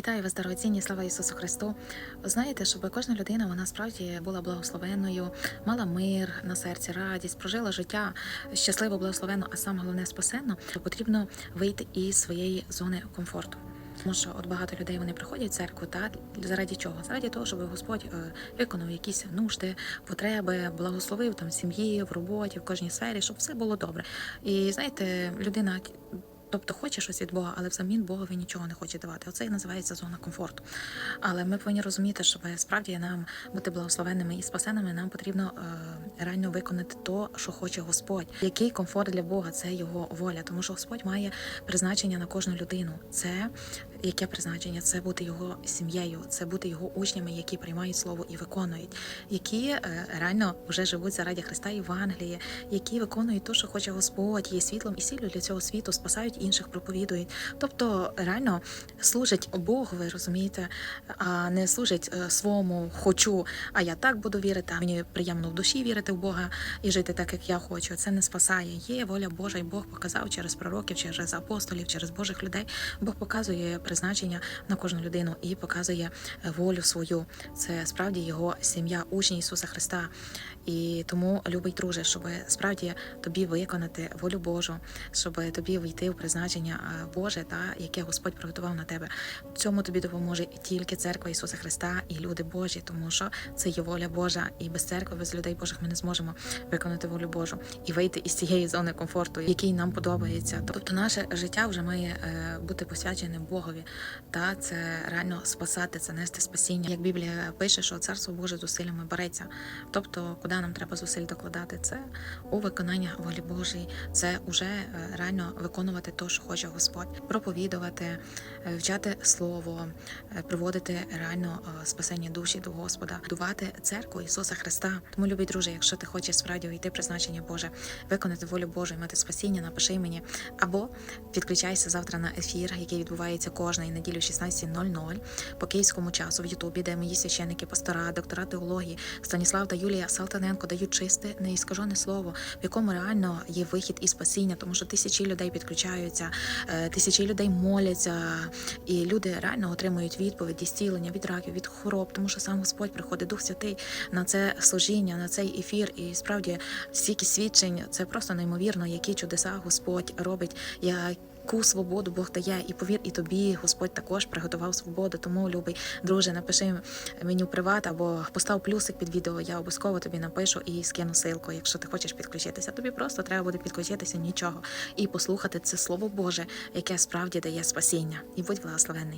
Вітаю вас, дорогоцінні, слава Ісусу Христу. Знаєте, щоб кожна людина вона справді була благословенною, мала мир на серці, радість, прожила життя щасливо, благословенно, а саме головне спасенно, потрібно вийти із своєї зони комфорту. Тому що от багато людей вони приходять в церкву, та заради чого? Заради того, щоб Господь е, виконав якісь нужди, потреби, благословив там сім'ї, в роботі, в кожній сфері, щоб все було добре. І знаєте, людина. Тобто хоче щось від Бога, але взамін Богові нічого не хоче давати. Оце і називається зона комфорту. Але ми повинні розуміти, що справді нам бути благословенними і спасеними, нам потрібно е, реально виконати то, що хоче Господь. Який комфорт для Бога це його воля, тому що Господь має призначення на кожну людину. Це яке призначення? Це бути його сім'єю, це бути його учнями, які приймають слово і виконують, які е, реально вже живуть заради Христа Євангелії, які виконують те, що хоче Господь, є світлом і сіллю для цього світу, спасають інших, проповідують. Тобто реально служать Богу, ви розумієте, а не служать е, своєму хочу, а я так буду вірити, а мені приємно в душі вірити в Бога і жити так, як я хочу. Це не спасає. Є воля Божа, і Бог показав через пророків, через апостолів, через Божих людей. Бог показує призначення на кожну людину і показує е, волю свою. Це справді його сім'я, учні Ісуса Христа. І тому, любий друже, щоб справді тобі виконати волю Божу, щоб тобі війти в призначення е, Боже, та яке Господь приготував на тебе. Цьому тобі допоможе тільки церква Ісуса Христа і люди Божі, тому що це є воля Божа, і без церкви, без людей Божих ми не зможемо виконати волю Божу і вийти із цієї зони комфорту, який нам подобається. Тобто, наше життя вже має е, бути посвяченим Богові. Та це реально спасати, це нести спасіння. Як Біблія пише, що царство Боже зусиллями береться. Тобто, куди нам треба зусиль докладати, це у виконання волі Божої, це уже е, реально виконувати те, що хоче Господь, проповідувати, е, вчати слово, е, приводити реально спасення душі до Господа, будувати церкву Ісуса Христа. Тому, любий друже, якщо ти хочеш справді увійти призначення Боже, виконати волю Божу і мати спасіння, напиши мені або підключайся завтра на ефір, який відбувається кожної неділі в 16.00 по київському часу в Ютубі, де мої священники, пастора, доктора теології Станіслав та Юлія Салтаненко дають чисте, неіскажене слово, в якому реально є вихід і спасіння, тому що тисячі людей підключаються, е, тисячі людей моляться, і люди реально отримують відповіді, зцілення від раків, від хвороб, тому що сам Господь приходить Дух Святий на це служіння, на цей ефір. І справді стільки свідчень це просто неймовірно, які чудеса Господь робить. Яку свободу Бог дає, і повір, і тобі Господь також приготував свободу. Тому, любий друже, напиши мені в приват або постав плюсик під відео. Я обов'язково тобі напишу і скину ссылку, якщо ти хочеш підключитися. Тобі просто треба буде підключитися нічого і послухати це слово Боже, яке справді дає спасіння. І будь благословений.